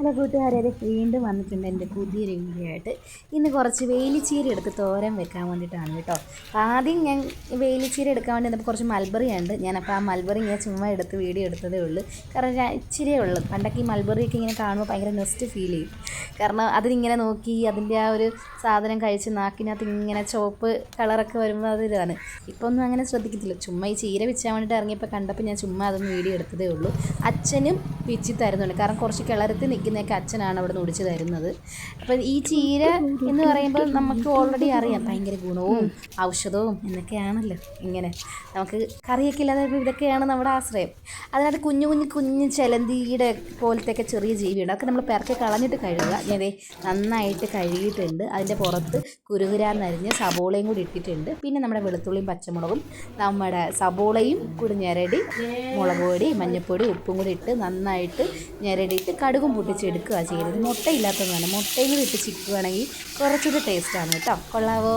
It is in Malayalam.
ഹലോ കൂട്ടുകാരെ വീണ്ടും വന്നിട്ടുണ്ട് എന്റെ പുതിയൊരു വീഡിയോ ആയിട്ട് ഇന്ന് കുറച്ച് വേലിച്ചീര എടുത്ത് തോരൻ വെക്കാൻ വേണ്ടിയിട്ടാണ് കേട്ടോ. ആദ്യം ഞാൻ വേലിച്ചീര എടുക്കാൻ വേണ്ടി വന്നപ്പോൾ കുറച്ച് മൽബറി ഉണ്ട് ഞാനപ്പോൾ ആ മൽബറി ഞാൻ ചുമ്മാ എടുത്ത് വീഡിയോ എടുത്തതേ ഉള്ളൂ. കാരണം ഞാൻ ഇച്ചിരിയേ ഉള്ളൂ. പണ്ടൊക്കെ ഈ മൽബറിയൊക്കെ ഇങ്ങനെ കാണുമ്പോൾ ഭയങ്കര നെസ്റ്റ് ഫീൽ ചെയ്യും. കാരണം അതിനിങ്ങനെ നോക്കി അതിന്റെ ആ ഒരു സാധനം കഴിച്ച് നാക്കിനകത്ത് ഇങ്ങനെ ചുവപ്പ് കളറൊക്കെ വരുമ്പോൾ അത് ഇതാണ്. ഇപ്പോൾ ഒന്നും അങ്ങനെ ശ്രദ്ധിക്കത്തില്ല. ചുമ്മാ ഈ ചീര വെച്ചാൻ വേണ്ടിയിട്ട് ഇറങ്ങിയപ്പോൾ കണ്ടപ്പോൾ ഞാൻ ചുമ്മാ അതൊന്ന് വീഡിയോ എടുത്തതേ ഉള്ളൂ. അച്ഛനും പിച്ചി തരുന്നുണ്ട്. കാരണം കുറച്ച് കിളരത്ത് നിൽക്കുന്നതൊക്കെ അച്ഛനാണ് അവിടെ നിന്ന് ഒടിച്ച് തരുന്നത്. അപ്പം ഈ ചീര എന്ന് പറയുമ്പോൾ നമുക്ക് ഓൾറെഡി അറിയാം. ഭയങ്കര ഗുണവും ഔഷധവും എന്നൊക്കെയാണല്ലോ ഇങ്ങനെ. നമുക്ക് കറിയൊക്കെ ഇല്ലാതെ ഇതൊക്കെയാണ് നമ്മുടെ ആശ്രയം. അതിനകത്ത് കുഞ്ഞു കുഞ്ഞു കുഞ്ഞു ചെലന്തിയുടെ പോലത്തെയൊക്കെ ചെറിയ ജീവിയുണ്ട്. അതൊക്കെ നമ്മൾ പിറക്കി കളഞ്ഞിട്ട് കഴുകുക. ഞാൻ നന്നായിട്ട് കഴുകിയിട്ടുണ്ട്. അതിന്റെ പുറത്ത് കുരുകുരാന്നരിഞ്ഞ് സബോളയും കൂടി ഇട്ടിട്ടുണ്ട്. പിന്നെ നമ്മുടെ വെളുത്തുള്ളിയും പച്ചമുളകും നമ്മുടെ സബോളയും കൂടി ഞെരടി മുളക് പൊടി മഞ്ഞൾപ്പൊടി ഉപ്പും കൂടി ഇട്ട് നന്നായിട്ട് ഞെരടിയിട്ട് കടുകും പൊട്ടിച്ചെടുക്കുക ചെയ്യുന്നത് മുട്ടയില്ലാത്തതാണ് മുട്ടയും കൂടി ഇട്ട് ചിക്കുകയാണെങ്കിൽ കുറച്ചുകൂടി ടേസ്റ്റാണ് കേട്ടോ. കൊള്ളാവോ?